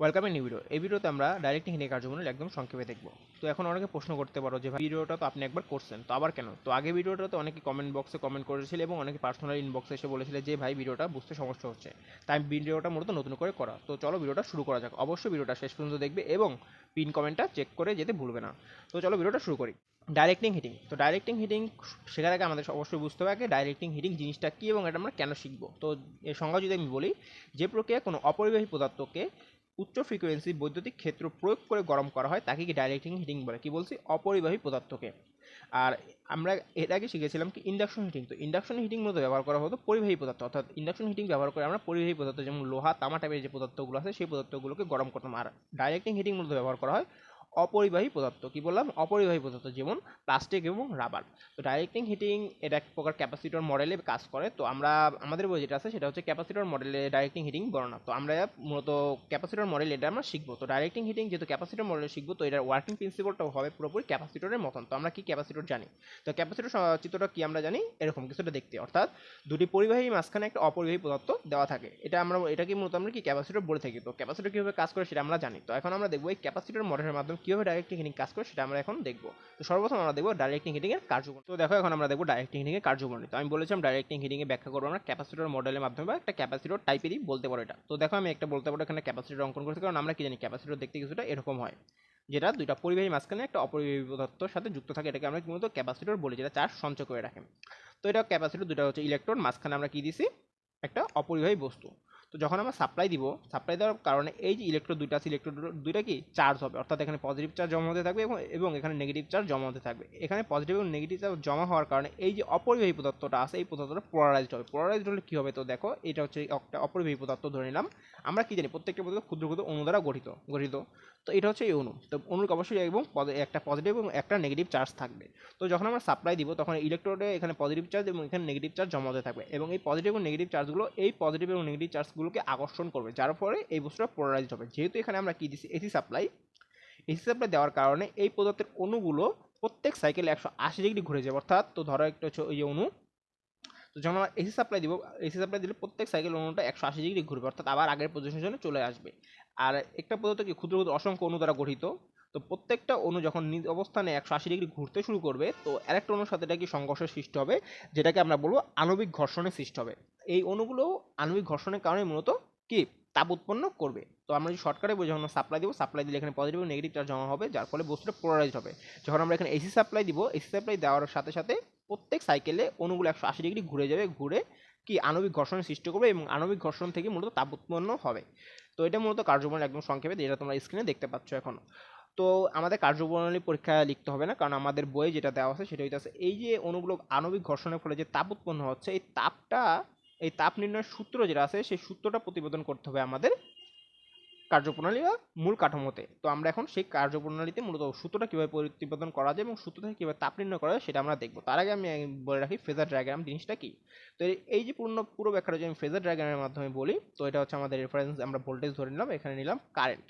Welcome new video এই ভিডিওতে আমরা ডাইরেক্ট হিন্দি কার্যক্রম একদম সংক্ষেপে দেখব। তো এখন অনেকে প্রশ্ন করতে পারো যে ভিডিওটা তো আপনি একবার করছেন, তো আবার কেন? তো আগে ভিডিওটাতে অনেকে কমেন্ট বক্সে কমেন্ট করেছিল এবং অনেকে পার্সোনাল ইনবক্সে এসে বলেছিল যে, ভাই ভিডিওটা বুঝতে সমস্যা হচ্ছে, তাই ভিডিওটা মূলত নতুন করে করা। তো চলো ভিডিওটা শুরু করা যাক। অবশ্যই ভিডিওটা শেষ পর্যন্ত দেখবে এবং পিন কমেন্টটা চেক করে যেতে ভুলবে না। তো চলো ভিডিওটা শুরু করি। ডাইরেক্টিং হিটিং তো ডাইরেক্টিং হিটিং শেখার আগে আমাদের অবশ্যই বুঝতে হবে আগে ডাইরেক্টিং হিটিং জিনিসটা কী এবং এটা আমরা কেন শিখব। তো এর সংজ্ঞা যদি আমি বলি, যে প্রক্রিয়া কোনো অপরিবাহী পদার্থকে উচ্চ ফ্রিকোয়েন্সি বৈদ্যুতিক ক্ষেত্র প্রয়োগ করে গরম করা হয়, তাকে কি ডাইরেক্টিং হিটিং বলে? কি বলছি? অপরিবাহী পদার্থকে। আর আমরা এর আগে শিখেছিলাম কি ইন্ডাকশন হিটিং তো ইন্ডাকশন হিটিং মূলত ব্যবহার করা হতো পরিবাহী পদার্থ। অর্থাৎ ইন্ডাকশন হিটিং ব্যবহার করে আমরা পরিবাহী পদার্থ যেমন লোহা, তামা টাইপের যে পদার্থগুলো আছে, সেই পদার্থগুলোকে গরম করতাম। আর ডাইরেক্টিং হিটিং মূলত ব্যবহার করা হয় অপরিবাহী পদার্থ, কি বললাম? অপরিবাহী পদার্থ যেমন প্লাস্টিক এবং রাবার তো ডাইরেক্টিং হিটিং এটা এক প্রকার ক্যাপাসিটর মডেলে কাজ করে। তো আমরা, আমাদের বই যেটা আছে সেটা হচ্ছে ক্যাপাসিটর মডেলে ডাইরেক্টিং হিটিং বর্ণনা তো আমরা মূলত ক্যাপাসিটর মডেল এটা আমরা শিখব। তো ডাইরেক্টিং হিটিং যেহেতু ক্যাপাসিটর মডেলে শিখব, তো এটার ওয়ার্কিং প্রিন্সিপালটাও হবে পুরোপুরি ক্যাপাসিটরের মতন। তো আমরা কি ক্যাপাসিটর জানি? তো ক্যাপাসিটর চিত্রটা কি আমরা জানি? এরকম কিছুটা দেখতে। অর্থাৎ দুটি পরিবাহী মাঝখানে একটা অপরিবাহী পদার্থ দেওয়া থাকে। এটা আমরা, এটাকে মূলত আমরা কি ক্যাপাসিটর বলে থাকি? তো ক্যাপাসিটর কীভাবে কাজ করে সেটা আমরা জানি। তো এখন আমরা দেখব এই ক্যাপাসিটর মডেলের মাধ্যমে কীভাবে ডাইরেক্টিং হিটিং কাজ করে সেটা আমরা এখন দেখব। তো সর্বপ্রথম আমরা দেখব ডাইরেক্টিং হিটিং এর কার্যকর তো দেখো এখন আমরা দেখব ডাইরেক্টিং হিটিং এর কার্যকরণী তো আমি বলেছিলাম ডাইরেক্টিং হিটিং এ ব্যাখ্যা করব আমরা ক্যাপাসিটর মডেলের মাধ্যমে বা একটা ক্যাপাসিটর টাইপেরই বলতে পারো এটা। তো দেখো আমি একটা বলতে পারো এখানে ক্যাপাসিটর অঙ্কন করছি, কারণ আমরা কি জানি ক্যাপাসিটর দেখতে কিছুটা এরকম হয়। যেটা দুইটা পরিবাহী মাঝখানে একটা অপরিবাহী পদার্থের সাথে যুক্ত থাকে, এটাকে আমরা মূলত ক্যাপাসিটর বলি, যেটা চার্জ সঞ্চয় করে রাখে। তো এটা ক্যাপাসিটর দুটা হচ্ছে ইলেকট্রন মাঝখানে আমরা কি দিছি? একটা অপরিবাহী বস্তু। তো যখন আমরা সাপ্লাই দিব সাপ্লাই দেওয়ার কারণে এই যে ইলেকট্রো দুইটা আছে ইলেকট্রো দুইটা কি চার্জ হবে। অর্থাৎ এখানে পজিটিভ চার্জ জমা হতে থাকবে এবং এখানে নেগেটিভ চার্জ জমা হতে থাকবে। এখানে পজিটিভ এবং নেগেটিভ চার্জ জমা হওয়ার কারণে এই যে অপরিবাহী পদার্থটা আছে, এই পদার্থটা পোলারাইজড হবে। পোলারাইজড হলে কী হবে তো দেখো, এটা হচ্ছে একটা অপরিবাহী পদার্থ ধরে নিলাম। আমরা কি জানি, প্রত্যেকটা পদার্থ ক্ষুদ্র ক্ষুদ্র অণু দ্বারা গঠিত গঠিত। তো এটা হচ্ছে এই অণু তো অণুর অবশ্যই এবং একটা পজিটিভ এবং একটা নেগেটিভ চার্জ থাকবে। তো যখন আমরা সাপ্লাই দিব, তখন ইলেকট্রোডে এখানে পজিটিভ চার্জ এবং এখানে নেগেটিভ চার্জ জমা হতে থাকবে। এবং এই পজিটিভ এবং নেগেটিভ চার্জগুলো এই পজিটিভ এবং নেগেটিভ চার্জগুলোকে আকর্ষণ করবে, যার ফলে এই বস্তুটা পোলারাইজড হবে। যেহেতু এখানে আমরা কী দিচ্ছি এসি সাপ্লাই এসি সাপ্লাই দেওয়ার কারণে এই পদার্থের অণুগুলো প্রত্যেক সাইকেলে একশো আশি ডিগ্রি ঘুরে যাবে। অর্থাৎ, তো ধরো একটা হচ্ছে ওই অণু। তো যখন আমরা এসি সাপ্লাই দিব এসি সাপ্লাই দিলে প্রত্যেক সাইকেল অণুটা একশো আশি ডিগ্রি ঘুরবে, অর্থাৎ আবার আগের পজিশনের জন্য চলে আসবে। আর একটা পদার্থ কি? ক্ষুদ্র ক্ষুদ্র অসংখ্য অণু দ্বারা গঠিত। তো প্রত্যেকটা অণু যখন নিজ অবস্থানে একশো আশি ডিগ্রি ঘুরতে শুরু করবে, তো আরেকটা অণুর সাথে এটা কি সংঘর্ষের সৃষ্টি হবে? যেটাকে আমরা বলব আণবিক ঘর্ষণের সৃষ্টি হবে। এই অণুগুলো আণবিক ঘর্ষণের কারণে মূলত কি? তাপ উৎপন্ন করবে। তো আমরা যদি শর্টকাটে যখন সাপ্লাই দিব সাপ্লাই দিলে এখানে পজিটিভ এবং নেগেটিভ চার্জ জমা হবে, যার ফলে বস্তুটা পোলারাইজড হবে। যখন আমরা এখানে এসি সাপ্লাই দিব এসি সাপ্লাই দেওয়ার সাথে সাথে প্রত্যেক সাইকেলে অণুগুলো একশো আশি ডিগ্রি ঘুরে যাবে, ঘুরে কি? আণবিক ঘর্ষণের সৃষ্টি করবে এবং আণবিক ঘর্ষণ থেকে মূলত তাপ উৎপন্ন হবে। তো এটা মূলত কার্যপ্রণালী একদম সংক্ষেপে যেটা তোমরা স্ক্রিনে দেখতে পাচ্ছ এখন। তো আমাদের কার্যপ্রণালী পরীক্ষা লিখতে হবে না, কারণ আমাদের বইয়ে যেটা দেওয়া আছে সেটা হইতে আছে এই যে অণুগুলো আণবিক ঘর্ষণের ফলে যে তাপ উৎপন্ন হচ্ছে, এই তাপটা, এই তাপ নির্ণয়ের সূত্র যেটা আছে, সেই সূত্রটা প্রতিবেদন করতে হবে আমাদের। কার্যপ্রণালী বা মূল কাঠামোতে। তো আমরা এখন সেই কার্যপ্রণালীতে মূলত সূত্রটা কীভাবে প্রতিবেদন করা যায় এবং সূত্র থেকে কীভাবে তাপ নির্ণয় করা যায় সেটা আমরা দেখব। তার আগে আমি বলে রাখি ফেজার ডায়াগ্রাম জিনিসটা কি? তো এই- যে পূর্ণ, পুরো ব্যাখ্যাটা যদি আমি ফেজার ডায়াগ্রামের মাধ্যমে বলি, তো এটা হচ্ছে আমাদের রেফারেন্স আমরা ভোল্টেজ ধরে নিলাম, এখানে নিলাম কারেন্ট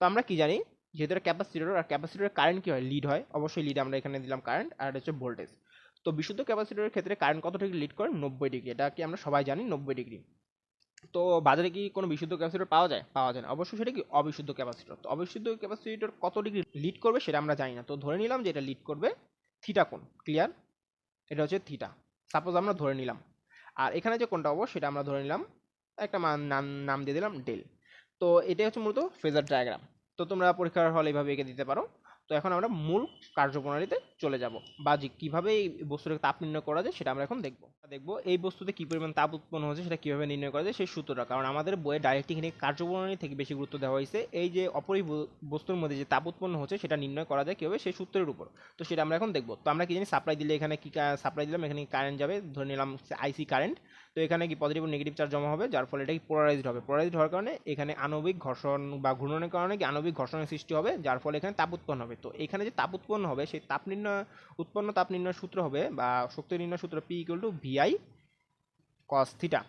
তো আমরা কি জানি? যেহেতু এটা ক্যাপাসিটর আর ক্যাপাসিটরের কারেন্ট কি হয়? লিড হয়। অবশ্যই লিড আমরা এখানে দিলাম কারেন্ট আর এটা হচ্ছে ভোল্টেজ তো বিশুদ্ধ ক্যাপাসিটরের ক্ষেত্রে কারেন্ট কত ডিগ্রি লিড করে? নব্বই ডিগ্রি এটা কি আমরা সবাই জানি? নব্বই ডিগ্রি তো বাজারে কি কোনো বিশুদ্ধ ক্যাপাসিটর পাওয়া যায়? পাওয়া যায় না। অবশ্যই সেটা কি? অবিশুদ্ধ ক্যাপাসিটর। তো অবিশুদ্ধ ক্যাপাসিটর কত ডিগ্রি লিড করবে সেটা আমরা জানি না। তো ধরে নিলাম যে এটা লিড করবে থিটা কোণ ক্লিয়ার এটা হচ্ছে থিটা সাপোজ আমরা ধরে নিলাম। আর এখানে যে কোনটা হব সেটা আমরা ধরে নিলাম, একটা মান, নাম নাম দিয়ে দিলাম ডেল তো এটাই হচ্ছে মূলত ফেজার ডায়াগ্রাম তো তোমরা পরীক্ষার হলে এইভাবে এঁকে দিতে পারো। তো এখন আমরা মূল কার্যপ্রণালীতে চলে যাব। বা যে কীভাবে এই বস্তুটাকে তাপ নির্ণয় করা যায় সেটা আমরা এখন দেখব। দেখব এই বস্তুতে কী পরিমাণ তাপ উৎপন্ন হচ্ছে সেটা কীভাবে নির্ণয় করা যায় সেই সূত্রটা। কারণ আমাদের বইয়ে ডাইরেক্টিং কার্যপ্রণালী থেকে বেশি গুরুত্ব দেওয়া হয়েছে। এই যে অপরি বস্তুর মধ্যে যে তাপ উৎপন্ন হচ্ছে সেটা নির্ণয় করা যায় কীভাবে সেই সূত্রের উপর। তো সেটা আমরা এখন দেখব। তো আমরা কি জানি সাপ্লাই দিলে এখানে কি সাপ্লাই দিলাম, এখানে কারেন্ট যাবে। ধরে নিলাম আইসি কারেন্ট তো এখানে কি পজিটিভ নেগেটিভ চার্জ জমা হবে? যার ফলে এটা কি পোলারাইজড হবে? পোলারাইজড হওয়ার কারণে এখানে আণবিক ঘর্ষণ বা ঘূর্ণনের কারণে কি আণবিক ঘর্ষণের সৃষ্টি হবে? যার ফলে এখানে তাপ উৎপন্ন হবে। তো এখানে যে তাপ উৎপন্ন হবে, সেই তাপ নির্ণয় উৎপন্ন তাপ নির্ণয় সূত্র হবে বা শক্তি নির্ণয় সূত্র P equal to VI cos theta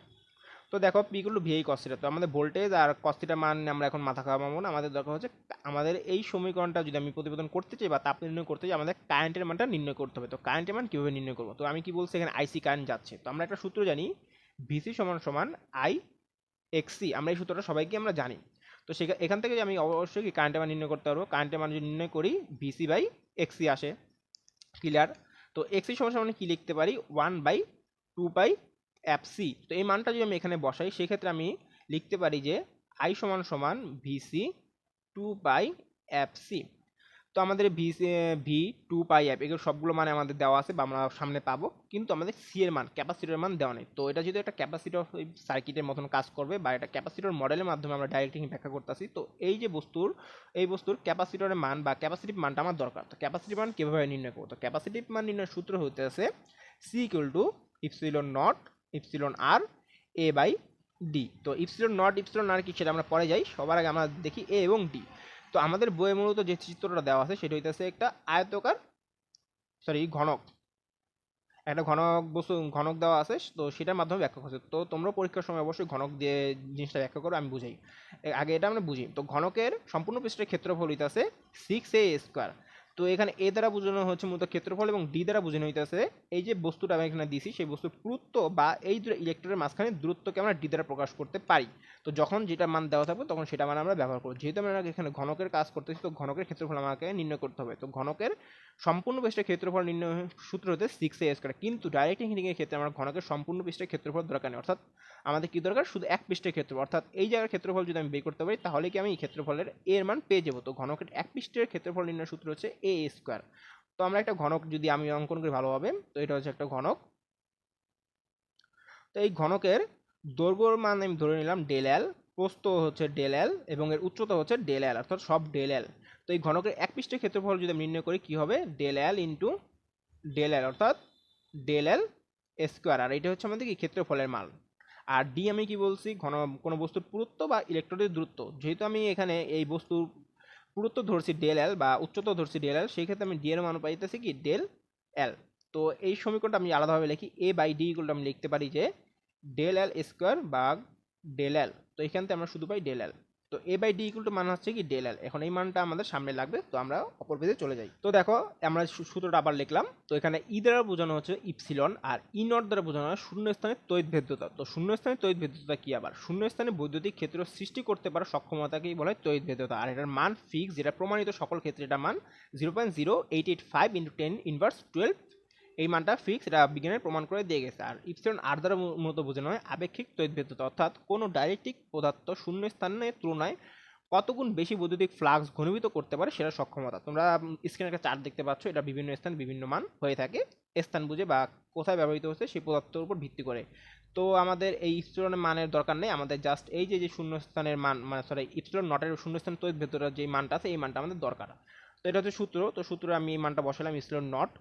তো দেখো P equal to VI cos theta তো আমাদের ভোল্টেজ আর কস থিটা মান আমরা এখন মাথা খাওয়াবো না। আমাদের দরকার হচ্ছে আমাদের এই সমীকরণটা যদি আমি প্রতিবেদন করতে চাই বা তাপ নির্ণয় করতে চাই, আমাদের কারেন্টের মানটা নির্ণয় করতে হবে। তো কারেন্টের মান কীভাবে নির্ণয় করব? তো আমি কি বলছি, এখানে আইসি কারেন্ট যাচ্ছে। তো আমরা একটা সূত্র জানি ভিসি সমান সমান আই এক্সি আমরা এই সূত্রটা সবাইকে আমরা জানি। তো সেখান এখান থেকে আমি অবশ্যই কারেন্টের মান নির্ণয় করতে পারব? কারেন্টের মান যদি নির্ণয় করি ভিসি বাই এক্সি আসে। ক্লিয়ার তো এক্সি সমস্যা আমি কী লিখতে পারি? One by two pi F C তো এই মানটা যদি আমি এখানে বসাই, সেক্ষেত্রে আমি লিখতে পারি যে আই সমান সমান VC two by F C তো আমাদের ভি ভি টু পাই অ্যাপ এগুলো সবগুলো মানে আমাদের দেওয়া আছে বা আমরা সামনে পাবো। কিন্তু আমাদের সি এর মান ক্যাপাসিটরের মান দেওয়া নেই। তো এটা যেহেতু একটা ক্যাপাসিটর সার্কিটের মতন কাজ করবে বা এটা ক্যাপাসিটর মডেলের মাধ্যমে আমরা ডাইরেক্টিং ব্যাখ্যা করতেছি, তো এই যে বস্তুর, এই বস্তুর ক্যাপাসিটরের মান বা ক্যাপাসিটিভ মানটা আমার দরকার। তো ক্যাপাসিটিভ মান কীভাবে নির্ণয় করব? তো ক্যাপাসিটিভ মান নির্ণয়ের সূত্র হতে আছে C equal to epsilon naught epsilon r A by d তো ইপসিলন নট ইপসিলন আর কি সেটা আমরা পরে যাই। সবার আগে আমরা দেখি এ এবং ডি তো আমাদের বইয়ে মূলত যে চিত্রটা দেওয়া আছে, সেটা হইতেছে একটা আয়তকার সরি ঘনক। একটা ঘনক বস্তু, ঘনক দেওয়া আছে, তো সেটার মাধ্যমে ব্যাখ্যা করছে। তো তোমরা পরীক্ষার সময় অবশ্যই ঘনক দিয়ে জিনিসটা ব্যাখ্যা করো, আমি বুঝাই। আগে এটা আমরা বুঝি। তো ঘনকের সম্পূর্ণ পৃষ্ঠের ক্ষেত্রফল হইতেছে সিক্স এ স্কোয়ার তো এখানে এ দ্বারা বোঝানো হচ্ছে মূলত ক্ষেত্রফল এবং ডি দ্বারা বোঝানো হইতেছে। এই যে বস্তুটা আমি এখানে দিছি, সেই বস্তুর পুরুত্ব বা এই দুটো ইলেকট্রনের মাঝখানে দূরত্বকে আমরা ডি দ্বারা প্রকাশ করতে পারি। তো যখন যেটা মান দেওয়া থাকবে, তখন সেটা মান আমরা ব্যবহার করব। যেহেতু আমরা এখানে ঘনকের কাজ করতেছি, তো ঘনকের ক্ষেত্রফল আমাকে নির্ণয় করতে হবে। তো ঘনকের সম্পূর্ণ পৃষ্ঠের ক্ষেত্রফল নির্ণয় সূত্র হতে সিক্স এ স্কোয়ার কিন্তু ডাইরেক্ট হিটিংয়ের ক্ষেত্রে আমার ঘনকের সম্পূর্ণ পৃষ্ঠের ক্ষেত্রফল দরকার নেই। অর্থাৎ আমাদের কি দরকার? শুধু এক পৃষ্ঠের ক্ষেত্রফল। অর্থাৎ এই জায়গার ক্ষেত্রফল যদি আমি বের করতে পারি, তাহলে কি আমি এই ক্ষেত্রফলের এর মান পেয়ে যাব। তো ঘনকের এক পৃষ্ঠের ক্ষেত্রফল নির্ণয় সূত্র হচ্ছে এ স্কোয়ার তো আমরা একটা ঘনক যদি আমি অঙ্কন করি ভালোভাবে, তো এটা হচ্ছে একটা ঘনক। তো এই ঘনকের দৈর্ঘ্যর মান আমি ধরে নিলাম ডেল এল প্রস্থ হচ্ছে ডেল এল এবং এর উচ্চতা হচ্ছে ডেল এল অর্থাৎ সব ডেল এল তো এই ঘনকের এক পৃষ্ঠের ক্ষেত্রফল যদি আমি নির্ণয় করি, কী হবে? Del L into del L অর্থাৎ ডেল এল স্কোয়ার আর এটা হচ্ছে আমাদের কি? ক্ষেত্রফলের মান। আর ডি আমি কি বলছি? ঘন, কোনো বস্তুর পুরুত্ব বা ইলেকট্রনের দূরত্ব। যেহেতু আমি এখানে এই বস্তুর পুরুত্ব ধরছি ডেল এল বা উচ্চতা ধরছি ডেল এল সেই ক্ষেত্রে আমি ডি এর মান পাইতেছি কি? ডেল এল তো এই সমীকরণটা আমি আলাদাভাবে লিখি এ বাই ডি ইকুয়াল আমি লিখতে পারি যে ডেল এল স্কোয়ার বা ডেল এল তো এখান থেকে আমরা শুধু পাই ডেল এল তো A by D equal to মান হচ্ছে কি ডেল এল এখন এই মানটা আমাদের সামনে লাগবে, তো আমরা অপর পেজে চলে যাই। তো দেখো, আমরা সূত্রটা আবার লিখলাম। তো এখানে ই দ্বারা বোঝানো হচ্ছে ইপসিলন, আর ই নট দ্বারা বোঝানো হয় শূন্য স্থানে তড়িৎ ভেদ্যতা তো শূন্য স্থানে তড়িৎ ভেদ্যতা কি আবার? শূন্য স্থানে বৈদ্যুতিক ক্ষেত্র সৃষ্টি করতে পারা সক্ষমতাকেই বলা হয় ভেদ্যতা আর এটার মান ফিক্স যেটা প্রমাণিত সকল ক্ষেত্রে এটা মান zero point zero eight eight five into ten inverse twelve এই মানটা ফিক্স এটা বিজ্ঞানের প্রমাণ করে দিয়ে গেছে। আর ইপসিলন আর দ্বারা মূলত বোঝানো হয় আপেক্ষিক তড়িৎভেদ্যতা অর্থাৎ কোনো ডাইরেক্টিক পদার্থ শূন্য স্থানের তুলনায় কতগুণ বেশি বৈদ্যুতিক ফ্লাক্স ঘনীভূত করতে পারে সেটা সক্ষমতা। তোমরা স্ক্রিনে একটা চার্ট দেখতে পাচ্ছ, এটা বিভিন্ন স্থান, বিভিন্ন মান হয়ে থাকে। স্থান বুঝে বা কোথায় ব্যবহৃত হচ্ছে সেই পদার্থের উপর ভিত্তি করে। তো আমাদের এই ইপসিলনের মানের দরকার নেই। আমাদের জাস্ট এই যে যে শূন্য স্থানের মান মানে সরি ইপসিলন নটের শূন্য স্থান তৈরি ভেতরে যে মানটা আছে, এই মানটা আমাদের দরকার। তো এটা হচ্ছে সূত্র। তো সূত্রে আমি এই মানটা বসালাম ইপসিলন নট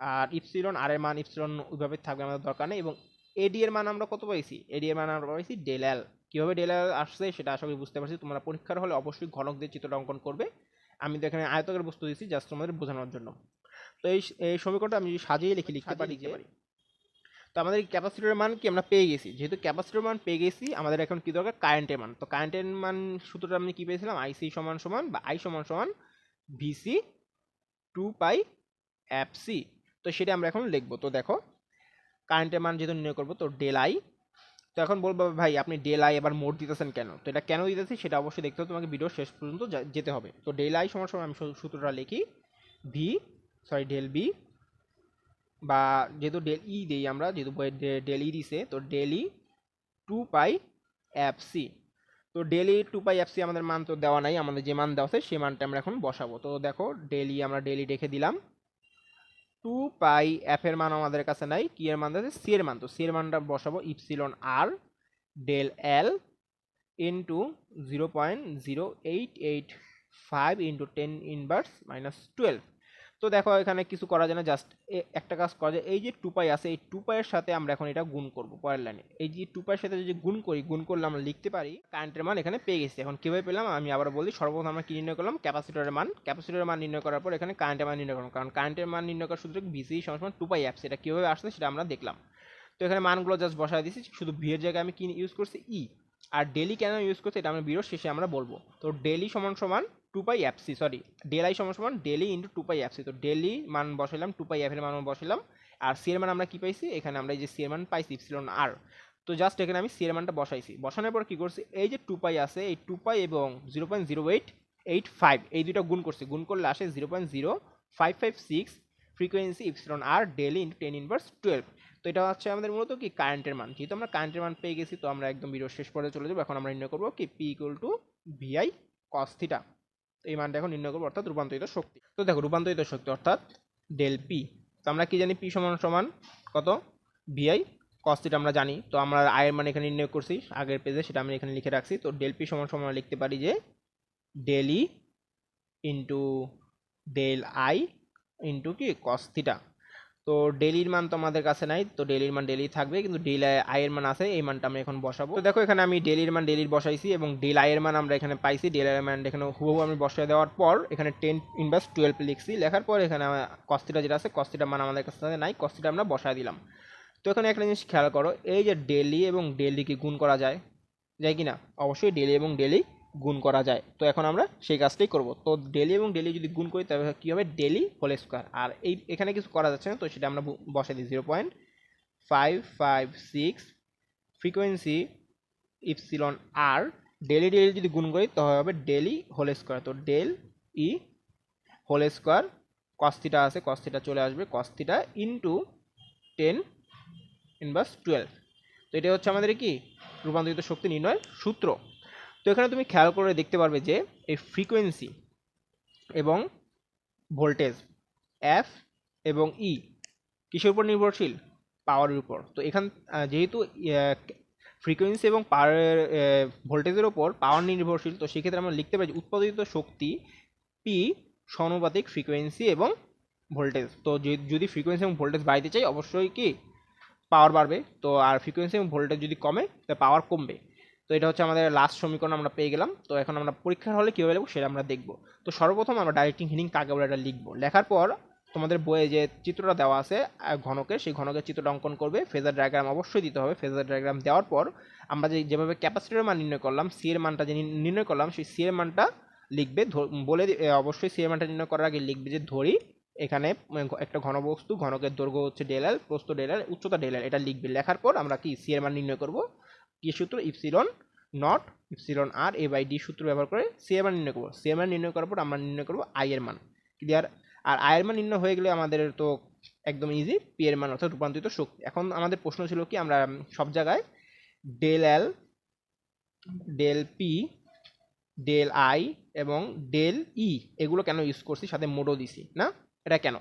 আর ইপসিলন আর এর মান ইপসিলন ওইভাবে থাকবে আমাদের দরকার নেই এবং এডি এর মান আমরা কত পাইছি? এডি এর মান আমরা পাইছি ডেল এল। কীভাবে ডেল এল আসছে সেটা আশা করি বুঝতে পারছি। তোমরা পরীক্ষার হলে অবশ্যই ঘনক দিয়ে চিত্রটা অঙ্কন করবে। আমি তো এখানে আয়তকের বস্তু দিয়েছি জাস্ট তোমাদের বোঝানোর জন্য। তো এই এই সমীকরণটা আমি যদি সাজিয়ে লিখে লিখতে পারি যে তো আমাদের ক্যাপাসিটরের মান কি আমরা পেয়ে গেছি। যেহেতু ক্যাপাসিটরের মান পেয়ে গেছি আমাদের এখন কি দরকার? কারেন্টের মান। তো কারেন্টের মান সূত্রটা আমি কি পেয়েছিলাম? আইসি সমান সমান বা আই সমান সমান VC two pi F C. তো সেটা আমরা এখন লিখব। তো দেখো কারেন্টের মান যেহেতু নির্ণয় করব, তো ডেল আই তো এখন বলব ভাই, আপনি ডেল আই এবার মোট দিতেছেন কেন? তো এটা কেন দিতেছি সেটা অবশ্যই দেখতে হবে, তোমাকে ভিডিও শেষ পর্যন্ত যেতে হবে। তো ডেল আই সমান সমান আমি সূ- সূত্রটা লিখি ভি সরি ডেল বি বা যেহেতু ডেল ই দিই আমরা, যেহেতু ডেল ই দিছে, তো del two pi F C তো del I two pi F C আমাদের মান তো দেওয়া নাই, আমাদের যে মান দেওয়া আছে সেই মানটা আমরা এখন বসাবো। তো দেখো ডেলি আমরা ডেলি রেখে দিলাম। টু পাই এফ এর মান আমাদের কাছে নাই। কি এর মান আছে সি এর মান। তো সি এর মানটা বসাবো epsilon R del L into zero point zero eight eight five into ten inverse minus twelve. তো দেখো এখানে কিছু করা যায় না জাস্ট একটা কাজ করা যায়। এই যে টু পাই আছে, এই টু পাইয়ের সাথে আমরা এখন এটা গুণ করব পরের লাইনে এই যে টু পাইয়ের সাথে যদি গুণ করি, গুণ করলে আমরা লিখতে পারি কারেন্টের মান এখানে পেয়ে গেছি। এখন কীভাবে পেলাম? আমি আবার বলি, সর্বপ্রথম আমরা কি নির্ণয় করলাম? ক্যাপাসিটরের মান। ক্যাপাসিটরের মান নির্ণয় করার পর এখানে কারেন্টের মান নির্ণয় করলাম। কারণ কারেন্টের মান নির্ণয় করার সূত্র ভিসি সমান টু পাই অ্যাপস এটা কীভাবে আসছে সেটা আমরা দেখলাম। তো এখানে মানগুলো জাস্ট বসায় দিয়েছি, শুধু ভি এর জায়গায় আমি কি ইউজ করছি? ই আর ডেলি কেন ইউজ করছি, এটা আমরা বিরোধ শেষে আমরা বলব। তো ডেলি সমান সমান two pi FC sorry del I সমান সমান del I into two pi FC তো ডেলি মান বসাইলাম টু পাই এফ এর মান বসাইলাম, আর সি এর মান আমরা কি পাইছি? এখানে আমরা এই যে সি এর মান পাইছি ইপসিলন আর তো জাস্ট এখানে আমি সি এর মানটা বসাইছি, বসানোর পর কি করছি? এই যে টু পাই আছে, এই টু পাই এবং zero point zero eight eight five এই দুটো গুণ করছি, গুণ করলে আসে zero point zero five five six frequency epsilon R del I into ten inverse twelve তো এটা হচ্ছে আমাদের মূলত কি কারেন্টের মান, যেহেতু আমরা কারেন্টের মান পেয়ে গেছি, তো আমরা একদম ভিডিও শেষ পর্যায়ে চলে যাব, এখন আমরা নির্ণয় করব কি P equal to VI cos theta এই মানটা এখন নির্ণয় করব, অর্থাৎ রূপান্তরিত শক্তি। তো দেখো, রূপান্তরিত শক্তি অর্থাৎ ডেল পি তো আমরা কি জানি পি সমান সমান কত? ভিআই কস্তিটা আমরা জানি। তো আমরা আয়ের মানে এখানে নির্ণয় করছি, আগের পেজে সেটা আমি এখানে লিখে রাখছি। তো ডেল পি সমান সমান লিখতে পারি যে del E into del I into কি? কস থিটা তো ডেলির মান তো আমাদের কাছে নাই, তো ডেলির মান ডেলি থাকবে, কিন্তু ডেল আয়ের মান আছে, এই মানটা আমি এখন বসাবো। তো দেখো, এখানে আমি ডেলির মান ডেলির বসাইছি, এবং ডেল আয়ের মান আমরা এখানে পাইছি ডেল আয়ের মান এখানে হুবহু আমি বসাই দেওয়ার পর, এখানে টেন ইনভার্স টুয়েলভ লিখছি, লেখার পর এখানে কস্তিটা যেটা আছে কস্তিটার মান আমাদের কাছে নাই কস্তিটা আমরা বসাই দিলাম। তো এখানে একটা জিনিস খেয়াল করো, এই যে ডেলি এবং ডেলি কি গুণ করা যায় যায় কি না অবশ্যই ডেলি এবং ডেলি গুণ করা যায়। তো এখন আমরা সেই কাজটাই করব। তো ডেলি এবং ডেলি যদি গুণ করি তবে কী হবে? ডেলি হোল স্কোয়ার আর এই, এখানে কিছু করা যাচ্ছে না, তো সেটা আমরা ব- বসাই দিই। Zero point five five six frequency epsilon R del I del I যদি গুণ করি তবে হবে ডেলি হোল স্কোয়ার তো del E whole square cos theta আছে কস্তিটা চলে আসবে। Cos theta into ten inverse twelve তো এটা হচ্ছে আমাদের কি? রূপান্তরিত শক্তি নির্ণয়ের সূত্র। এখানে তুমি খেয়াল করে দেখতে পারবে যে এই ফ্রিকোয়েন্সি এবং ভোল্টেজ এফ এবং ই কিসের উপর নির্ভরশীল? পাওয়ারের উপর। তো এখান যেহেতু ফ্রিকোয়েন্সি এবং পাওয়ারের ভোল্টেজের ওপর পাওয়ার নির্ভরশীল, তো সেক্ষেত্রে আমরা লিখতে পারি উৎপাদিত শক্তি পি সমানুপাতিক ফ্রিকোয়েন্সি এবং ভোল্টেজ তো যদি ফ্রিকোয়েন্সি এবং ভোল্টেজ বাড়িতে চাই, অবশ্যই কি? পাওয়ার বাড়বে। তো আর ফ্রিকোয়েন্সি এবং ভোল্টেজ যদি কমে, তো পাওয়ার কমবে। তো এটা হচ্ছে আমাদের লাস্ট সমীকরণ আমরা পেয়ে গেলাম। তো এখন আমরা পরীক্ষার হলে কীভাবে লিখব সেটা আমরা দেখব। তো সর্বপ্রথম আমরা ডাইরেক্টিং হিলিং কাকে বলে এটা লিখব। লেখার পর তোমাদের বইয়ে যে চিত্রটা দেওয়া আছে আহ, ঘনকের সেই ঘনকের চিত্রটা অঙ্কন করবে। ফেজার ডায়াগ্রাম অবশ্যই দিতে হবে। ফেজার ডায়াগ্রাম দেওয়ার পর আমরা যে যেভাবে ক্যাপাসিটির মান নির্ণয় করলাম সি এর মানটা যে নির- নির্ণয় করলাম সেই সি এর মানটা লিখবে। বলে অবশ্যই সি এর মানটা নির্ণয় করার আগে লিখবে যে ধরি এখানে একটা ঘনবস্তু ঘনকের দৈর্ঘ্য হচ্ছে ডেল এল প্রস্থ ডেল এল উচ্চতা ডেল এল এটা লিখবে। লেখার পর আমরা কি সি এর মান নির্ণয় করব? কি সূত্র? Epsilon naught, epsilon R, A by D সূত্র ব্যবহার করে সি এর মান নির্ণয় করব। সি এর মান নির্ণয় করার পর আমরা নির্ণয় করব আই এর মান। ক্লিয়ার আর আই এর মান নির্ণয় হয়ে গেলে আমাদের তো একদম ইজি পি এর মান অর্থাৎ রূপান্তরিত শক্তি। এখন আমাদের প্রশ্ন ছিল কি, আমরা সব জায়গায় del L del P del I এবং ডেল ই এগুলো কেন ইউজ করছি? সাথে মোডও দিছি, না? এটা কেন?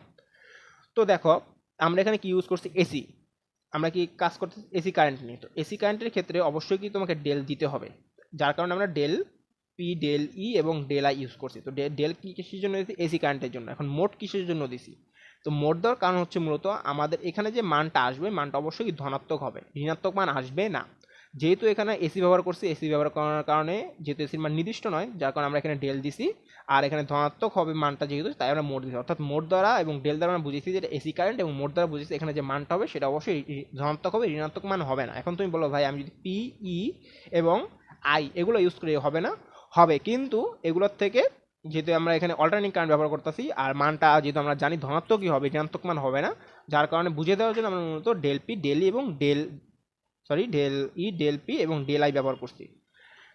তো দেখো, আমরা এখানে কি ইউজ করছি? এসি আমরা কি কাজ করতে এসি কারেন্ট নিয়ে তো এসি কারেন্টের ক্ষেত্রে অবশ্যই কি তোমাকে ডেল দিতে হবে। যার কারণে আমরা ডেল পি ডেল ই এবং ডেল আই ইউজ করছি। তো ডেল কি কিসের জন্য দিয়েছি? এসি কারেন্টের জন্য। এখন মোট কিসের জন্য দিছি তো মোট দেওয়ার কারণ হচ্ছে মূলত আমাদের এখানে যে মানটা আসবে, মানটা অবশ্যই ধনাত্মক হবে? ঋণাত্মক মান আসবে না। যেহেতু এখানে এসি ব্যবহার করছি এসি ব্যবহার করার কারণে যেহেতু এসির মান নির্দিষ্ট নয়, যার কারণে আমরা এখানে ডেল দিছি। আর এখানে ধনাত্মক হবে মানটা যেহেতু, তাই আমরা মোট দিছি। অর্থাৎ মোট দ্বারা এবং ডেল দ্বারা আমরা বুঝেছি যে এসি কারেন্ট এবং মোট দ্বারা বুঝেছি এখানে যে মানটা হবে, সেটা অবশ্যই ধনাত্মক হবে, ঋণাত্মক মান হবে না। এখন তুমি বলো ভাই, আমি যদি পি ই এবং আই এগুলো ইউজ করি, হবে না? হবে। কিন্তু এগুলোর থেকে যেহেতু আমরা এখানে অল্টারনেটিং কারেন্ট ব্যবহার করতেছি, আর মানটা যেহেতু আমরা জানি ধনাত্মকই হবে, ঋণাত্মক মান হবে না, যার কারণে বুঝে দেওয়ার জন্য আমরা মূলত ডেল পি ডেল এবং del sorry del E del P এবং ডেল আই ব্যবহার করছি।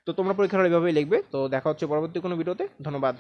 তো তোমরা পরীক্ষার এভাবেই লিখবে। তো দেখা হচ্ছে পরবর্তী কোনো ভিডিওতে। ধন্যবাদ।